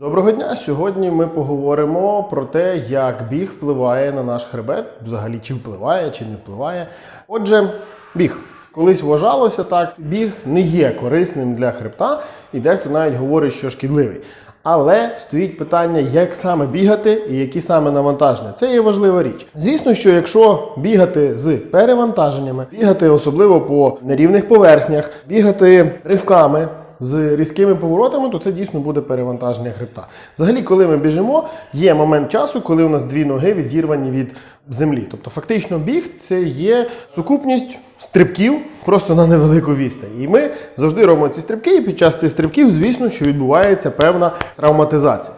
Доброго дня! Сьогодні ми поговоримо про те, як біг впливає на наш хребет, взагалі чи впливає, чи не впливає. Отже, біг. Колись вважалося так, біг не є корисним для хребта, і дехто навіть говорить, що шкідливий. Але стоїть питання, як саме бігати і які саме навантаження. Це є важлива річ. Звісно, що якщо бігати з перевантаженнями, бігати особливо по нерівних поверхнях, бігати ривками, з різкими поворотами, то це дійсно буде перевантаження хребта. Взагалі, коли ми біжимо, є момент часу, коли у нас дві ноги відірвані від землі. Тобто, фактично, біг це є сукупність стрибків просто на невелику відстань. І ми завжди робимо ці стрибки, і під час цих стрибків, звісно, що відбувається певна травматизація.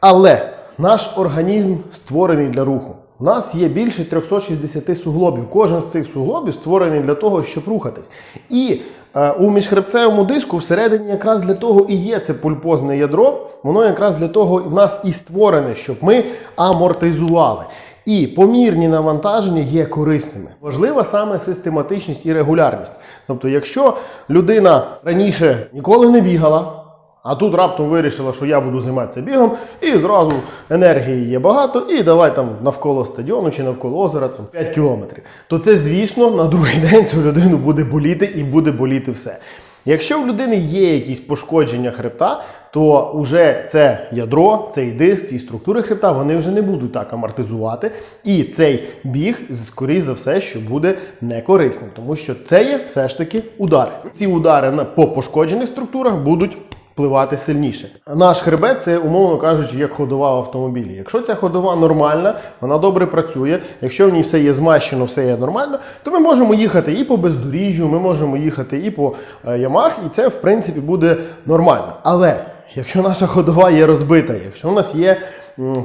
Але наш організм створений для руху. У нас є більше 360 суглобів. Кожен з цих суглобів створений для того, щоб рухатись. І е, у міжхребцевому диску всередині якраз для того і є це пульпозне ядро. Воно якраз для того в нас і створене, щоб ми амортизували. І помірні навантаження є корисними. Важлива саме систематичність і регулярність. Тобто, якщо людина раніше ніколи не бігала, а тут раптом вирішила, що я буду займатися бігом, і зразу енергії є багато, і давай там навколо стадіону чи навколо озера там 5 кілометрів. То це, звісно, на другий день цю людину буде боліти і буде боліти все. Якщо в людини є якісь пошкодження хребта, то вже це ядро, цей диск, ці структури хребта, вони вже не будуть так амортизувати. І цей біг, скоріш за все, що буде некорисним, тому що це є все ж таки удари. Ці удари по пошкоджених структурах будуть впливати сильніше. Наш хребет це, умовно кажучи, як ходова в автомобілі. Якщо ця ходова нормальна, вона добре працює. Якщо в ній все є змащено, все є нормально, то ми можемо їхати і по бездоріжжю, ми можемо їхати і по е, ямах, і це в принципі буде нормально. Але якщо наша ходова є розбита, якщо в нас є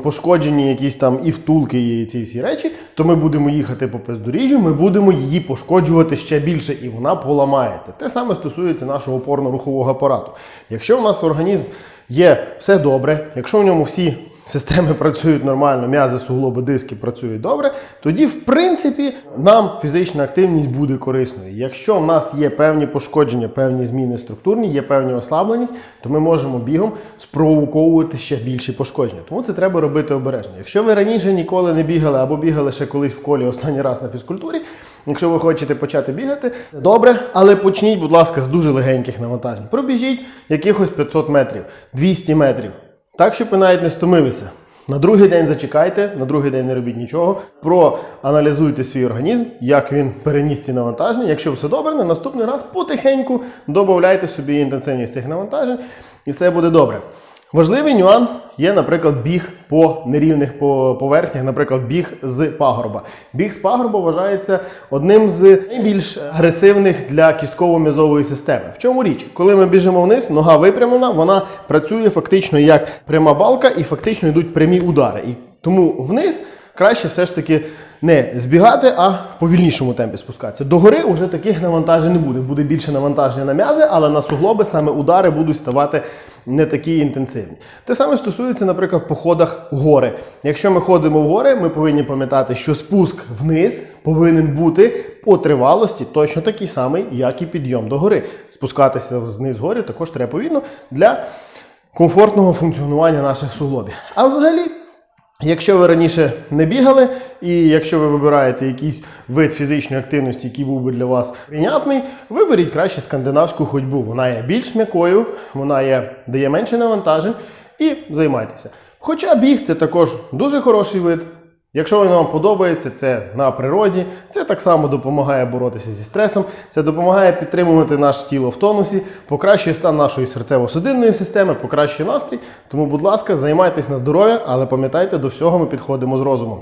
пошкоджені якісь там і втулки, і ці всі речі, то ми будемо їхати по бездоріжжю, ми будемо її пошкоджувати ще більше, і вона поламається. Те саме стосується нашого опорно-рухового апарату. Якщо в нас організм є все добре, якщо в ньому всі системи працюють нормально, м'язи, суглоби, диски працюють добре, тоді, в принципі, нам фізична активність буде корисною. Якщо в нас є певні пошкодження, певні зміни структурні, є певні ослабленість, то ми можемо бігом спровоковувати ще більші пошкодження. Тому це треба робити обережно. Якщо ви раніше ніколи не бігали або бігали ще колись в колі останній раз на фізкультурі, якщо ви хочете почати бігати, добре, але почніть, будь ласка, з дуже легеньких навантажень. Пробіжіть якихось 500 метрів, 200 метрів. Так, щоб ви навіть не стомилися. На другий день зачекайте, на другий день не робіть нічого. Проаналізуйте свій організм, як він переніс ці навантаження. Якщо все добре, на наступний раз потихеньку додавайте собі інтенсивність цих навантажень, і все буде добре. Важливий нюанс є, наприклад, біг по нерівних по- поверхнях, наприклад, біг з пагорба. Біг з пагорба вважається одним з найбільш агресивних для кістково-м'язової системи. В чому річ? Коли ми біжимо вниз, нога випрямлена, вона працює фактично як пряма балка, і фактично йдуть прямі удари. І тому вниз краще все ж таки не збігати, а в повільнішому темпі спускатися. Догори вже таких навантажень не буде. Буде більше навантаження на м'язи, але на суглоби саме удари будуть ставати не такі інтенсивні. Те саме стосується, наприклад, по ходах в гори. Якщо ми ходимо в гори, ми повинні пам'ятати, що спуск вниз повинен бути по тривалості точно такий самий, як і підйом до гори. Спускатися вниз гори також треба повільно для комфортного функціонування наших суглобів. А взагалі. Якщо ви раніше не бігали, і якщо ви вибираєте якийсь вид фізичної активності, який був би для вас прийнятний, виберіть краще скандинавську ходьбу. Вона є більш м'якою, вона є, дає менше навантажень і займайтеся. Хоча біг це також дуже хороший вид. Якщо він вам подобається, це на природі, це так само допомагає боротися зі стресом, це допомагає підтримувати наше тіло в тонусі, покращує стан нашої серцево-судинної системи, покращує настрій. Тому, будь ласка, займайтесь на здоров'я, але пам'ятайте, до всього ми підходимо з розумом.